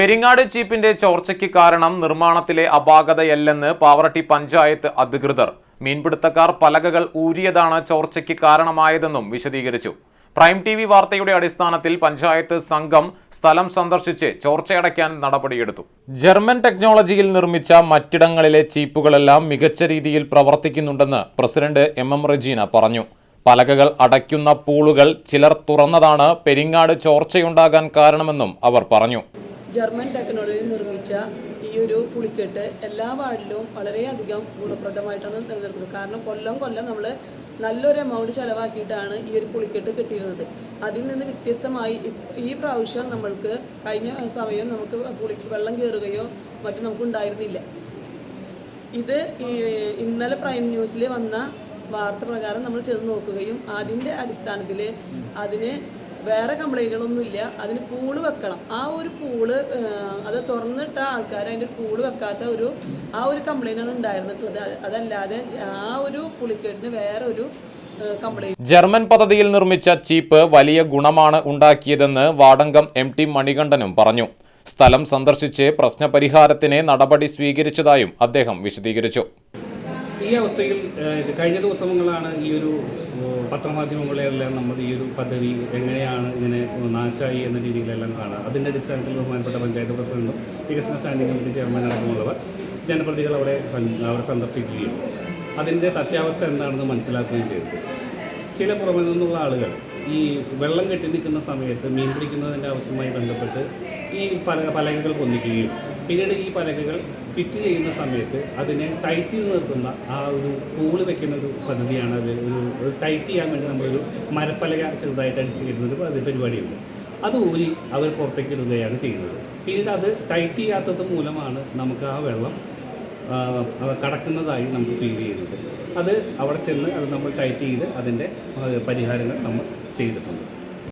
പെരിങ്ങാട് ചീപ്പിന്റെ ചോർച്ചയ്ക്ക് കാരണം നിർമ്മാണത്തിലെ അപാകതയല്ലെന്ന് പാവറട്ടി പഞ്ചായത്ത് അധികൃതർ. മീൻപിടുത്തക്കാർ പലകകൾ ഊരിയതാണ് ചോർച്ചയ്ക്ക് കാരണമായതെന്നും വിശദീകരിച്ചു. പ്രൈം ടി വി വാർത്തയുടെ അടിസ്ഥാനത്തിൽ പഞ്ചായത്ത് സംഘം സ്ഥലം സന്ദർശിച്ച് ചോർച്ചയടയ്ക്കാൻ നടപടിയെടുത്തു. ജർമ്മൻ ടെക്നോളജിയിൽ നിർമ്മിച്ച മറ്റിടങ്ങളിലെ ചീപ്പുകളെല്ലാം മികച്ച രീതിയിൽ പ്രവർത്തിക്കുന്നുണ്ടെന്ന് പ്രസിഡന്റ് എം എം റജീന പറഞ്ഞു. പലകകൾ അടയ്ക്കുന്ന പൂളുകൾ ചിലർ തുറന്നതാണ് പെരിങ്ങാട് ചോർച്ചയുണ്ടാകാൻ കാരണമെന്നും അവർ പറഞ്ഞു. ജർമ്മൻ ടെക്നോളജി നിർമ്മിച്ച ഈ ഒരു പുളിക്കെട്ട് എല്ലാ വാർഡിലും വളരെയധികം ഗുണപ്രദമായിട്ടാണ് നിലനിൽക്കുന്നത്. കാരണം കൊല്ലം കൊല്ലം നമ്മൾ നല്ലൊരു എമൗണ്ട് ചിലവാക്കിയിട്ടാണ് ഈ ഒരു പുളിക്കെട്ട് കിട്ടിയിരുന്നത്. അതിൽ നിന്ന് വ്യത്യസ്തമായി ഈ പ്രാവശ്യം നമ്മൾക്ക് കഴിഞ്ഞ സമയം നമുക്ക് പുളി വെള്ളം കയറുകയോ മറ്റും നമുക്ക് ഉണ്ടായിരുന്നില്ല. ഇത് ഇന്നലെ പ്രൈം ന്യൂസിൽ വന്ന വാർത്ത പ്രകാരം നമ്മൾ ചെന്ന് നോക്കുകയും അതിന്റെ അടിസ്ഥാനത്തിൽ അതിന് വേറെ കംപ്ലൈന്റുകളൊന്നുമില്ല അതിന് പൂൾ വെക്കണം. ആ ഒരു പൂൾ അത് തുറന്നിട്ട ആൾക്കാർ അതിന്റെ പൂൾ വെക്കാത്ത ഒരു ആ ഒരു കംപ്ലൈന്റാണ് ഉണ്ടായിരുന്നിട്ടുള്ളത്. അത് അതല്ലാതെ ആ ഒരു പുളിക്കേട്ടിന് വേറെ ഒരു ജർമ്മൻ പദ്ധതിയിൽ നിർമ്മിച്ച ചീപ്പ് വലിയ ഗുണമാണ് ഉണ്ടാക്കിയതെന്ന് വാടങ്കം എം ടി മണികണ്ഠനും പറഞ്ഞു. സ്ഥലം സന്ദർശിച്ച് പ്രശ്നപരിഹാരത്തിന് നടപടി സ്വീകരിച്ചതായും അദ്ദേഹം വിശദീകരിച്ചു. ഈ അവസ്ഥയിൽ കഴിഞ്ഞ ദിവസങ്ങളാണ് ഈ ഒരു പത്രമാധ്യമങ്ങളെല്ലാം നമ്മൾ ഈ ഒരു പദ്ധതി എങ്ങനെയാണ് ഇങ്ങനെ നാശമായി എന്ന രീതിയിലെല്ലാം കാണുക അതിന്റെ അടിസ്ഥാനത്തിൽ ബഹുമാനപ്പെട്ട പഞ്ചായത്ത് പ്രസിഡന്റും വികസന സ്റ്റാൻഡിംഗ് കമ്മിറ്റി ചെയർമാൻ അടക്കമുള്ളവർ ജനപ്രതികൾ അവിടെ അവരെ സന്ദർശിക്കുകയും അതിന്റെ സത്യാവസ്ഥ എന്താണെന്ന് മനസ്സിലാക്കുകയും ചെയ്തു. ചില പുറമെ നിന്നുള്ള ആളുകൾ ഈ വെള്ളം കെട്ടി നിൽക്കുന്ന സമയത്ത് മീൻ പിടിക്കുന്നതിന്റെ ആവശ്യവുമായി ബന്ധപ്പെട്ട് ഈ പല പലകകൾ പൊന്നിക്കുകയും പിന്നീട് ഈ പലകകൾ ഫിറ്റ് ചെയ്യുന്ന സമയത്ത് അതിനെ ടൈറ്റ് ചെയ്ത് നിർത്തുന്ന ആ ഒരു കൂൾ വെക്കുന്ന ഒരു പദ്ധതിയാണ് അത്. ഒരു ടൈറ്റ് ചെയ്യാൻ വേണ്ടി നമ്മളൊരു മരപ്പലക ചെറുതായിട്ട് അടിച്ച് കിട്ടുന്ന ഒരു പരിപാടിയുണ്ട്. അത് ഊരി അവർ പുറത്തേക്ക് ഇടുകയാണ് ചെയ്യുന്നത്. പിന്നീട് അത് ടൈറ്റ് ചെയ്യാത്തത് മൂലമാണ് നമുക്ക് ആ വെള്ളം കടക്കുന്നതായി നമുക്ക് ഫീൽ ചെയ്യുന്നത്. അത് അവിടെ ചെന്ന് അത് നമ്മൾ ടൈറ്റ് ചെയ്ത് അതിന്റെ പരിഹാരങ്ങൾ നമ്മൾ ചെയ്തിട്ടുണ്ട്.